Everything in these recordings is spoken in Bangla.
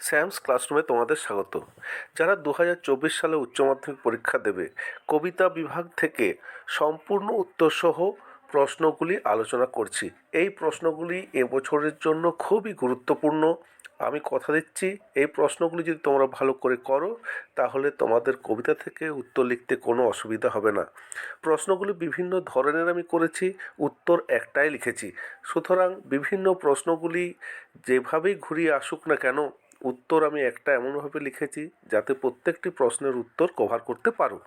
স্যামস ক্লাসরুমে তোমাদের স্বাগত। যারা দু হাজার চব্বিশ সালে উচ্চ মাধ্যমিক পরীক্ষা দেবে, কবিতা বিভাগ থেকে সম্পূর্ণ উত্তরসহ প্রশ্নগুলি আলোচনা করছি। এই প্রশ্নগুলি এবছরের জন্য খুবই গুরুত্বপূর্ণ। আমি কথা দিচ্ছি, এই প্রশ্নগুলি যদি তোমরা ভালো করে করো, তাহলে তোমাদের কবিতা থেকে উত্তর লিখতে কোনো অসুবিধা হবে না। প্রশ্নগুলি বিভিন্ন ধরনের আমি করেছি, উত্তর একটাই লিখেছি। সুতরাং বিভিন্ন প্রশ্নগুলি যেভাবেই ঘুরিয়ে আসুক না কেন উত্তর আমি একটা এমনভাবে লিখেছি যাতে প্রত্যেকটি প্রশ্নের উত্তর কভার করতে পারো।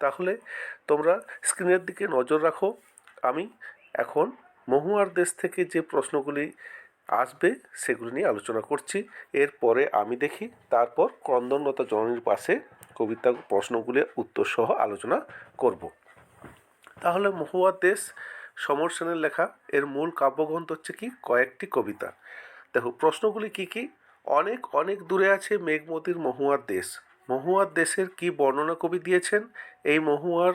তাহলে তোমরা স্ক্রিনের দিকে নজর রাখো। আমি এখন মহুয়ার দেশ থেকে যে প্রশ্নগুলি আসবে সেগুলি নিয়ে আলোচনা করছি। এরপরে আমি দেখি, তারপর ক্রন্দনলতা জননীর পাশে কবিতা প্রশ্নগুলির উত্তর সহ আলোচনা করব। তাহলে মহুয়ার দেশ, সমর সেনের লেখা, এর মূল কাব্যগ্রন্থ হচ্ছে কি? কয়েকটি কবিতা। দেখো, প্রশ্নগুলি কি কি? অনেক অনেক দূরে আছে মেঘমতির মহুয়ার দেশ। মহুয়ার দেশের কি বর্ণনা কবি দিয়েছেন? এই মহুয়ার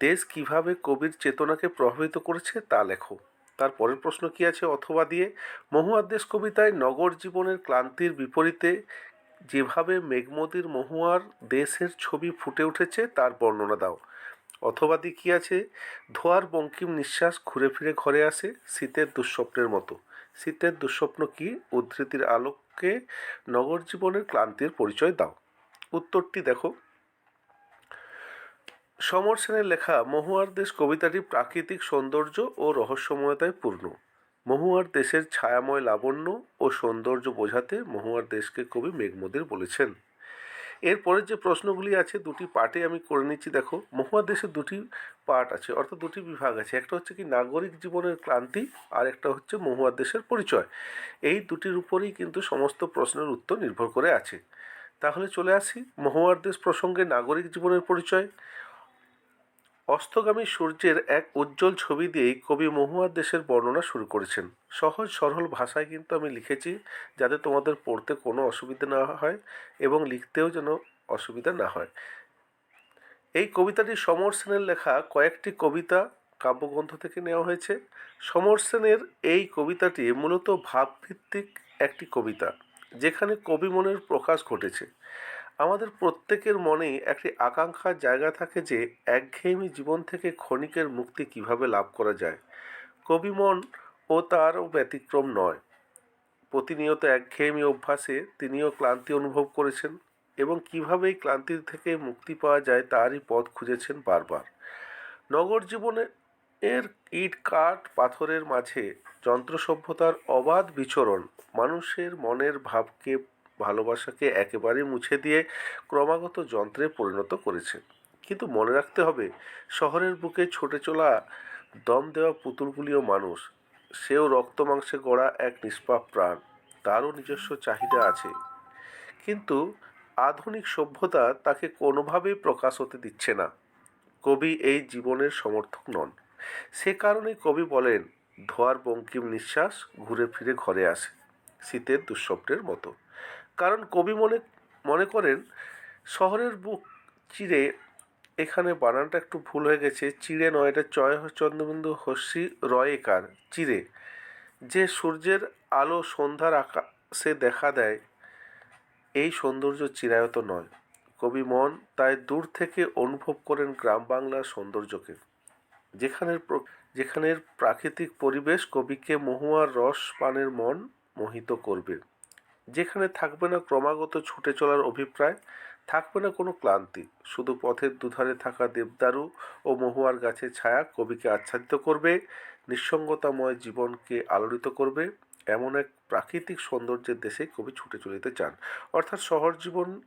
দেশ কীভাবে কবির চেতনাকে প্রভাবিত করেছে তা লেখো। তার পরের প্রশ্ন কি আছে? অথবা দিয়ে, মহুয়ার দেশ কবিতায় নগর জীবনের ক্লান্তির বিপরীতে যেভাবে মেঘমতির মহুয়ার দেশের ছবি ফুটে উঠেছে তার বর্ণনা দাও। অথবা দি কি আছে? ধোয়ার বঙ্কিম নিঃশ্বাস ঘুরে ফিরে ঘরে আসে শীতের দুঃস্বপ্নের মতো। শীতের দুঃস্বপ্ন কি? উদ্ধৃতির আলোকে নগর জীবনের ক্লান্তির পরিচয় দাও। উত্তরটি দেখো। সমর সেনের লেখা, মহুয়ার দেশ কবিতাটি প্রাকৃতিক সৌন্দর্য ও রহস্যময়তায় পূর্ণ। মহুয়ার দেশের ছায়াময় লাবণ্য ও সৌন্দর্য বোঝাতে মহুয়ার দেশকে কবি মেঘমদের বলেছেন। এরপরে যে প্রশ্নগুলি আছে, দুটি পার্টে আমি করে নিচ্ছি। দেখো মহুয়ার দেশের দুটি পার্ট আছে, অর্থাৎ দুটি বিভাগ আছে। একটা হচ্ছে কি নাগরিক জীবনের ক্লান্তি, আর একটা হচ্ছে মহুয়ার দেশের পরিচয়। এই দুটির উপরেই কিন্তু সমস্ত প্রশ্নের উত্তর নির্ভর করে আছে। তাহলে চলে আসি মহুয়ার দেশ প্রসঙ্গে নাগরিক জীবনের পরিচয়। অস্তগামী সূর্যের এক উজ্জ্বল ছবি দিয়েই কবি মহুয়ার দেশের বর্ণনা শুরু করেছেন। সহজ, সরল ভাষায় কিন্তু আমি লিখেছি যাতে তোমাদের পড়তে কোনো অসুবিধা না হয় এবং লিখতেও যেন অসুবিধা না হয়। এই কবিতাটি সমর সেনের লেখা কয়েকটি কবিতা কাব্যগ্রন্থ থেকে নেওয়া হয়েছে। সমর সেনের এই কবিতাটি মূলত ভাবভিত্তিক একটি কবিতা, যেখানে কবি মনের প্রকাশ ঘটেছে। আমাদের প্রত্যেকের মনেই একটি আকাঙ্ক্ষার জায়গা থাকে যে একঘেয়েমি জীবন থেকে ক্ষণিকের মুক্তি কীভাবে লাভ করা যায়। কবি মন ও তারও ব্যতিক্রম নয়। প্রতিনিয়ত একঘেয়েমি অভ্যাসে তিনিও ক্লান্তি অনুভব করেছেন এবং কীভাবে এই ক্লান্তি থেকে মুক্তি পাওয়া যায় তারই পথ খুঁজেছেন বারবার। নগর জীবনে এর ইট, কাঠ, পাথরের মাঝে যন্ত্র সভ্যতার অবাধ বিচরণ মানুষের মনের ভাবকে ভালোবাসাকে একেবারেই মুছে দিয়ে ক্রমাগত যন্ত্রে পরিণত করেছে। কিন্তু মনে রাখতে হবে, শহরের বুকে ছুটে চলা দম দেওয়া পুতুলগুলিও মানুষ। সেও রক্ত মাংসে গড়া এক নিষ্পাপ প্রাণ। তারও নিজস্ব চাহিদা আছে। কিন্তু আধুনিক সভ্যতা তাকে কোনোভাবেই প্রকাশ হতে দিচ্ছে না। কবি এই জীবনের সমর্থক নন। সে কারণে কবি বলেন, ধোয়ার বঙ্কিম নিঃশ্বাস ঘুরে ফিরে ঘরে আসে, শীতের দুঃস্বপ্নের মতো। কারণ কবি মনে মনে করেন, শহরের বুক চিরে এখানে বানানটা একটু ভুল হয়ে গেছে। চিড়ে নয়, এটা চয়, চন্দ্রবিন্দু হস্যি রয়েকার চিড়ে। যে সূর্যের আলো সন্ধ্যার আকাশে দেখা দেয়, এই সৌন্দর্য চিরায়ত নয়। কবি মন তাই দূর থেকে অনুভব করেন গ্রাম বাংলার সৌন্দর্যকে। যেখানের যেখানের প্রাকৃতিক পরিবেশ কবিকে মহুয়ার রস পানের মন মোহিত করবে। যেখানে থাকবে না ক্রমাগত ছুটে চলার অভিপ্রায়, থাকবে না কোনো ক্লান্তি। শুধু পথের দুধারে থাকা দেবদারু ও মহুয়ার গাছের ছায়া কবিকে আচ্ছাদিত করবে, নিঃসঙ্গতাময় জীবনকে আলোড়িত করবে, এমন এক প্রাকৃতিক সৌন্দর্যের দেশে কবি ছুটে চলিতে চান। অর্থাৎ শহর জীবন,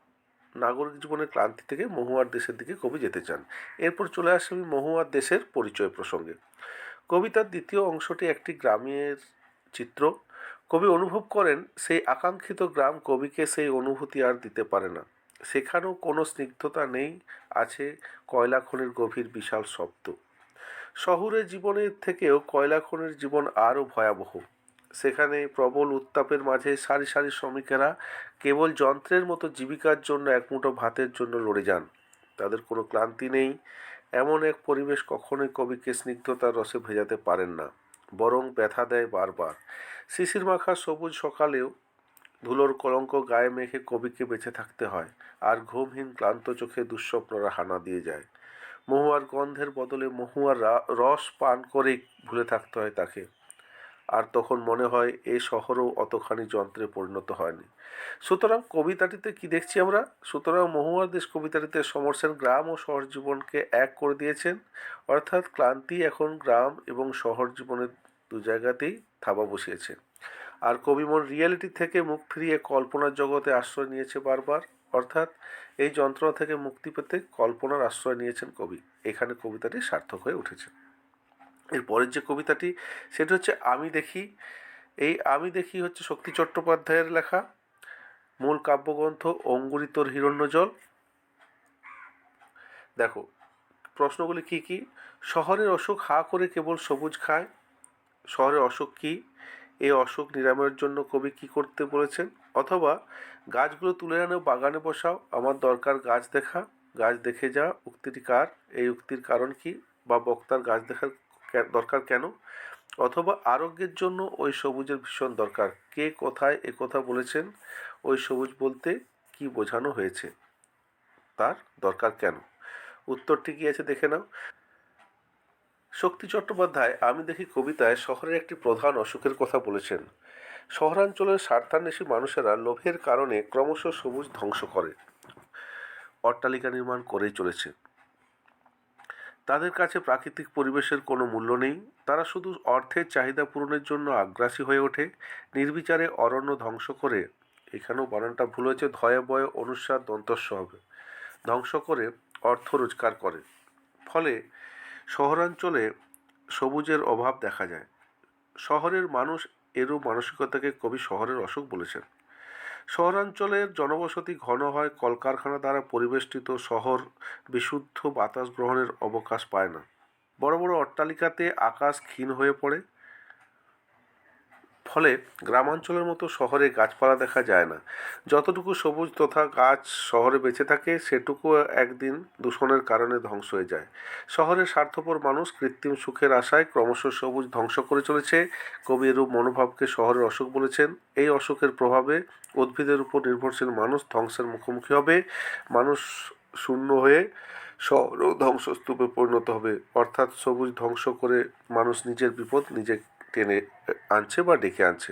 নাগরিক জীবনের ক্লান্তি থেকে মহুয়ার দেশের দিকে কবি যেতে চান। এরপর চলে আসে আমি মহুয়ার দেশের পরিচয় প্রসঙ্গে। কবিতার দ্বিতীয় অংশটি একটি গ্রামের চিত্র। কবি অনুভব করেন, সেই আকাঙ্ক্ষিত গ্রাম কবিকে সেই অনুভূতি আর দিতে পারে না। সেখানেও কোনো স্নিগ্ধতা নেই, আছে কয়লা খনির গভীর বিশাল শব্দ। শহরের জীবনের থেকেও কয়লা খনির জীবন আরও ভয়াবহ। সেখানে প্রবল উত্তাপের মাঝে সারি সারি শ্রমিকেরা কেবল যন্ত্রের মতো জীবিকার জন্য এক মুঠো ভাতের জন্য লড়ে যান। তাদের কোনো ক্লান্তি নেই। এমন এক পরিবেশ কখনোই কবিকে স্নিগ্ধতার রসে ভেজাতে পারেন না। বরং ব্যথা দেয় বারবার। শিশির মাখা সবুজ সকালেও ধুলোর কলঙ্ক গায়ে মেখে কবিকে বেঁচে থাকতে হয় আর ঘুমহীন ক্লান্ত চোখে দুঃস্বপ্নরা হানা দিয়ে যায়। মহুয়ার গন্ধের বদলে মহুয়ার রস পান করেই ভুলে থাকতে হয় তাকে। আর তখন মনে হয় এই শহরও অতখানি যন্ত্রে পরিণত হয়নি। সুতরাং কবিতাটিতে কি দেখছি আমরা? সুতরাং মহুয়ার দেশ কবিতাটিতে সমর সেন গ্রাম ও শহর জীবনকে এক করে দিয়েছেন। অর্থাৎ ক্লান্তি এখন গ্রাম এবং শহর জীবনের দু জায়গাতেই থাবা বসিয়েছে। আর কবিমন রিয়েলিটি থেকে মুখ ফিরিয়ে কল্পনার জগতে আশ্রয় নিয়েছে বারবার। অর্থাৎ এই যন্ত্রণা থেকে মুক্তি পেতে কল্পনার আশ্রয় নিয়েছেন কবি। এখানে কবিতাটি সার্থক হয়ে উঠেছে। এরপরের যে কবিতাটি, সেটি হচ্ছে আমি দেখি। এই আমি দেখি হচ্ছে শক্তি চট্টোপাধ্যায়ের লেখা। মূল কাব্যগ্রন্থ অঙ্গুরিতর হিরণ্যজল। দেখো, প্রশ্নগুলি কি কি? শহরের অসুখ হা করে কেবল সবুজ খায়। শহরের অসুখ কী? এই অসুখ নিরাময়ের জন্য কবি কি করতে বলেছেন? অথবা, গাছগুলো তুলে আনো, বাগানে বসাও, আমার দরকার গাছ দেখা, গাছ দেখে যা, উক্তিটি কার? এই উক্তির কারণ কি? বা বক্তার গাছ দেখার দরকার কেন? অথবা, আরোগ্যের জন্য ওই সবুজের ভীষণ দরকার। কে কোথায় এ কথা বলেছেন? ওই সবুজ বলতে কি বোঝানো হয়েছে? তার দরকার কেন? উত্তরটি কি আছে দেখে নাও। শক্তি চট্টোপাধ্যায়, আমি দেখি কবিতায় শহরের একটি প্রধান অসুখের কথা বলেছেন। শহরাঞ্চলের স্বার্থান্বেষী মানুষেরা লোভের কারণে ক্রমশ সবুজ ধ্বংস করে। অট্টালিকা নির্মাণ করেই চলেছে। তাদের কাছে প্রাকৃতিক পরিবেশের কোনো মূল্য নেই। তারা শুধু অর্থের চাহিদা পূরণের জন্য আগ্রাসী হয়ে ওঠে। নির্বিচারে অরণ্য ধ্বংস করে এখানেও বানানটা ভুল হয়েছে। ধয়ে বয়ে অনুসার দন্তস্ব হবে ধ্বংস করে অর্থ রোজগার করে। ফলে শহরাঞ্চলে সবুজের অভাব দেখা যায়। শহরের মানুষ এরূপ মানসিকতাকে কবি শহরের অসুখ বলেছেন। শহরাঞ্চলের জনবসতি ঘন হয়, কলকারখানা দ্বারা পরিবেষ্টিত শহর বিশুদ্ধ বাতাস গ্রহণের অবকাশ পায় না। বড় বড় অট্টালিকাতে আকাশ ক্ষীণ হয়ে পড়ে ফলে গ্রামাঞ্চলের মতো শহরে গাছপালা দেখা যায় না। যতটুকু সবুজ তথা গাছ শহরে বেঁচে থাকে সেটুকু একদিন দূষণের কারণে ধ্বংস হয়ে যায়। শহরের স্বার্থপর মানুষ কৃত্রিম সুখের আশায় ক্রমশ সবুজ ধ্বংস করে চলেছে। কবি এরূপ মনোভাবকে শহরের অসুখ বলেছেন। এই অসুখের প্রভাবে উদ্ভিদের উপর নির্ভরশীল মানুষ ধ্বংসের মুখোমুখি হবে। মানুষ শূন্য হয়ে শহরও ধ্বংসস্তূপে পরিণত হবে। অর্থাৎ সবুজ ধ্বংস করে মানুষ নিজের বিপদ নিজে টেনে আনছে বা ডেকে আনছে।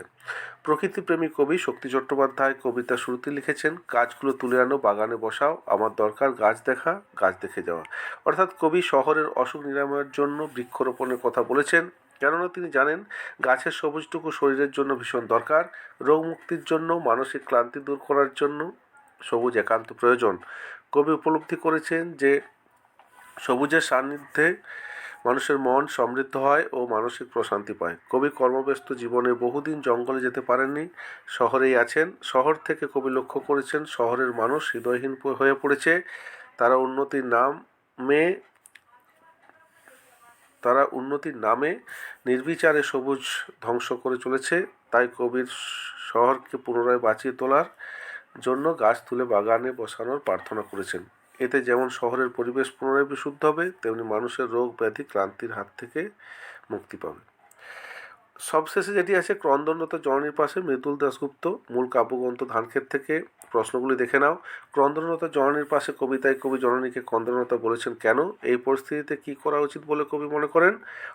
প্রকৃতিপ্রেমী কবি শক্তি চট্টোপাধ্যায় কবিতা শুরুতে লিখেছেন, গাছগুলো তুলে আনো, বাগানে বসাও, আমার দরকার গাছ দেখা, গাছ দেখে যাওয়া। অর্থাৎ কবি শহরের অসুখ নিরাময়ের জন্য বৃক্ষরোপণের কথা বলেছেন, কেননা তিনি জানেন, গাছের সবুজটুকু শরীরের জন্য ভীষণ দরকার, রোগ মুক্তির জন্য, মানসিক ক্লান্তি দূর করার জন্য সবুজ একান্ত প্রয়োজন। কবি উপলব্ধি করেছেন যে, সবুজের সান্নিধ্যে মানুষের মন সমৃদ্ধ হয় ও মানসিক প্রশান্তি পায়। কবি কর্মব্যস্ত জীবনে বহুদিন জঙ্গলে যেতে পারেননি, শহরেই আছেন। শহর থেকে কবি লক্ষ্য করেছেন, শহরের মানুষ হৃদয়হীন হয়ে পড়েছে। তারা উন্নতির নামে তারা উন্নতির নামে নির্বিচারে সবুজ ধ্বংস করে চলেছে। তাই কবির শহরকে পুনরায় বাঁচিয়ে তোলার জন্য গাছ তুলে বাগানে বসানোর প্রার্থনা করেছেন। এতে যেমন শহরের পরিবেশ পুনরায় বিশুদ্ধ হবে, তেমনি মানুষের রোগ ব্যাধি ক্লান্তির হাত থেকে মুক্তি পাবে। সবশেষে যেটি আছে, ক্রন্দনরত জননীর পাশে মৃদুল দাশগুপ্ত, মূল কাব্যগ্রন্থ ধানক্ষেত থেকে। প্রশ্নগুলি দেখে নাও। ক্রন্দনরত জননীর পাশে কবিতায় কবি জননীকে ক্রন্দনরতা বলেছেন কেন? এই পরিস্থিতিতে কি করা উচিত বলে কবি মনে করেন?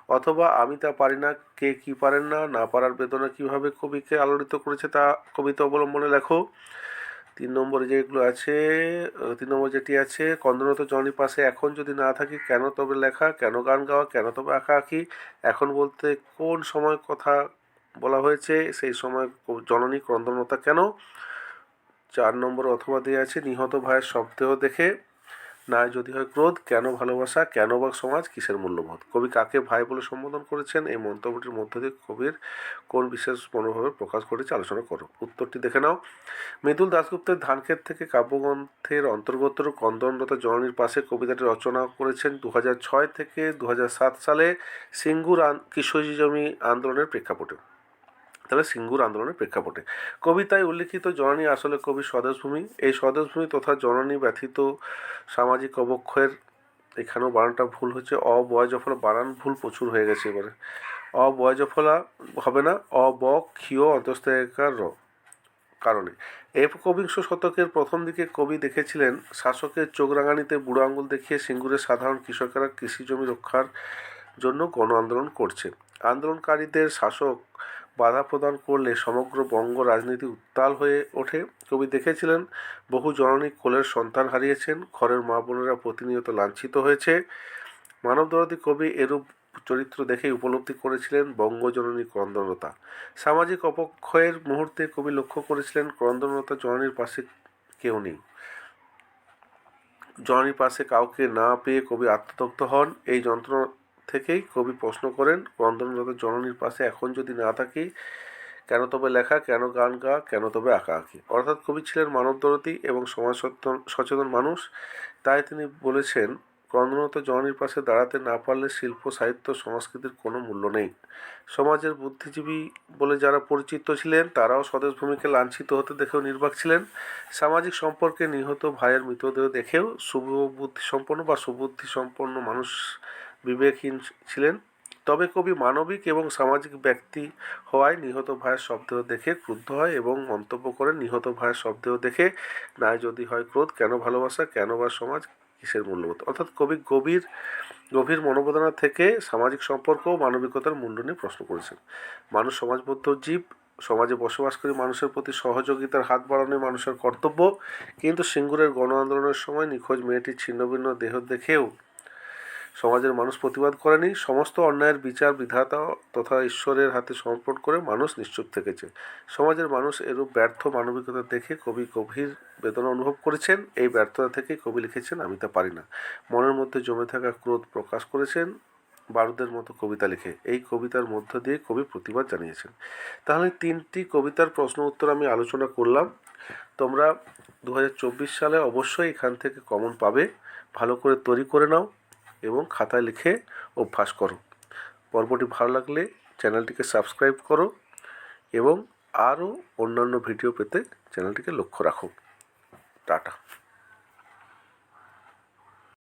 অথবা আমি তা পারি না, কে কি পারেন না? না পারার বেদনা কীভাবে কবিকে আলোড়িত করেছে তা কবিতা অবলম্বনে লেখো। তিন নম্বরে যেগুলো আছে তিন নম্বর যেটি আছে, কন্দনত জনির পাশে এখন যদি না থাকি, কেন তবে লেখা, কেন গান গাওয়া, কেন তবে আঁকা আঁকি এখন বলতে কোন সময় কথা বলা হয়েছে, সেই সময় জননী ক্রন্দনতা কেন? চার নম্বর অথবা দিয়ে আছে, নিহত ভাইয়ের শব্দেও দেখে। না যদি হয় ক্রোধ, কেন ভালোবাসা, কেন বা সমাজ, কিসের মূল্যবোধ? কবি কাকে ভাই বলে সম্বোধন করেছেন? এই মন্তব্যটির মধ্য দিয়ে কবির কোন বিশেষ মনোভাবের প্রকাশ করেছে আলোচনা করো। উত্তরটি দেখে নাও। মৃদুল দাশগুপ্তের ধানক্ষেত থেকে কাব্যগ্রন্থের অন্তর্গত কন্দনরত জননীর পাশে কবিতাটি রচনা করেছেন দু ছয় থেকে দু সালে সিঙ্গুর কিশোরী জমি আন্দোলনের প্রেক্ষাপটে। তাহলে সিঙ্গুর আন্দোলনের প্রেক্ষাপটে। কবিতায় উল্লিখিত জননী আসলে কবি স্বদেশভূমি। এই স্বদেশভূমি তথা জননী ব্যথিত সামাজিক অবক্ষয়ের এখানেও বানানটা ভুল হচ্ছে অবয়জফলা বানান ভুল প্রচুর হয়ে গেছে এবারে। অবয়জফলা হবে না অব ক্ষীয় অন্তস্থায়িকার র কারণে একবিংশ শতকের প্রথম দিকে কবি দেখেছিলেন, শাসকের চোখ রাঙানিতে বুড়ো আঙুল দেখিয়ে সিঙ্গুরের সাধারণ কৃষকেরা কৃষি জমি রক্ষার জন্য গণ আন্দোলন করছে। আন্দোলনকারীদের শাসক বাধা প্রদান করলে সমগ্র বঙ্গ রাজনীতি উত্তাল হয়ে ওঠে। কবি দেখেছিলেন, বহু জননী কোলের সন্তান হারিয়েছেন, ঘরের মা বোনেরা প্রতিনিয়ত লাঞ্ছিত হয়েছে। মানবদরদী কবি এরূপ চরিত্র দেখেই উপলব্ধি করেছিলেন বঙ্গজননী ক্রন্দনতা। সামাজিক অপক্ষয়ের মুহূর্তে কবি লক্ষ্য করেছিলেন, ক্রন্দনতা জননীর পাশে কেউ নেই। জননীর পাশে কাউকে না পেয়ে কবি আত্মদগ্ধ হন। এই যন্ত্রণা থেকেই কবি প্রশ্ন করেন ক্রন্দনরত জননীর পাশে এখন যদি না থাকি, কেন তবে লেখা, কেন গান গা কেন তবে আঁকা আঁকি? অর্থাৎ কবি ছিলেন মানবদরদী এবং সমাজ সচেতন- মানুষ। তাই তিনি বলেছেন ক্রন্দনত জননীর পাশে দাঁড়াতে না পারলে শিল্প, সাহিত্য, সংস্কৃতির কোনো মূল্য নেই। সমাজের বুদ্ধিজীবী বলে যারা পরিচিত ছিলেন, তারাও স্বদেশ ভূমিকে লাঞ্ছিত হতে দেখেও নির্বাক ছিলেন। সামাজিক সম্পর্কে নিহত ভাইয়ের মৃতদেহ দেখেও শুভবুদ্ধি সম্পন্ন বা সুবুদ্ধি সম্পন্ন মানুষ বিবেকহীন ছিলেন। তবে কবি মানবিক এবং সামাজিক ব্যক্তি হওয়ায় নিহত ভাইয়ের শবদেহ দেখে ক্রুদ্ধ হয় এবং মন্তব্য করেন, নিহত ভাইয়ের শবদেহ দেখে নাই যদি হয় ক্রোধ, কেন ভালোবাসা, কেন বা সমাজ, কিসের মূল্যবোধ? অর্থাৎ কবি গভীর গভীর মনোবেদনা থেকে সামাজিক সম্পর্ক ও মানবিকতার মূল্য নিয়ে প্রশ্ন করেছেন। মানুষ সমাজবদ্ধ জীব, সমাজে বসবাসকারী মানুষের প্রতি সহযোগিতার হাত বাড়ানোই মানুষের কর্তব্য। কিন্তু সিঙ্গুরের গণ আন্দোলনের সময় নিখোঁজ মেয়েটির ছিন্নভিন্ন দেহ দেখেও সমাজের মানুষ প্রতিবাদ করেনি। সমস্ত অন্যায়ের বিচার বিধাতা তথা ঈশ্বরের হাতে সমর্পণ করে মানুষ নিশ্চুপ থেকেছে। সমাজের মানুষ এরূপ ব্যর্থ মানবিকতা দেখে কবি গভীর বেদনা অনুভব করেছেন। এই ব্যর্থতা থেকে কবি লিখেছেন, আমি তা পারি না। মনের মধ্যে জমে থাকা ক্রোধ প্রকাশ করেছেন বারুদের মতো কবিতা লিখে। এই কবিতার মধ্য দিয়ে কবি প্রতিবাদ জানিয়েছেন। তাহলে তিনটি কবিতার প্রশ্ন উত্তর আমি আলোচনা করলাম। তোমরা দু হাজার চব্বিশ সালে অবশ্যই এখান থেকে কমন পাবে। ভালো করে তৈরি করে নাও। এবং খাতায় লিখে অভ্যাস করো। পর্বটি ভালো লাগলে চ্যানেলটিকে সাবস্ক্রাইব করো এবং আরও অন্যান্য ভিডিও পেতে চ্যানেলটিকে লক্ষ্য রাখো। টাটা।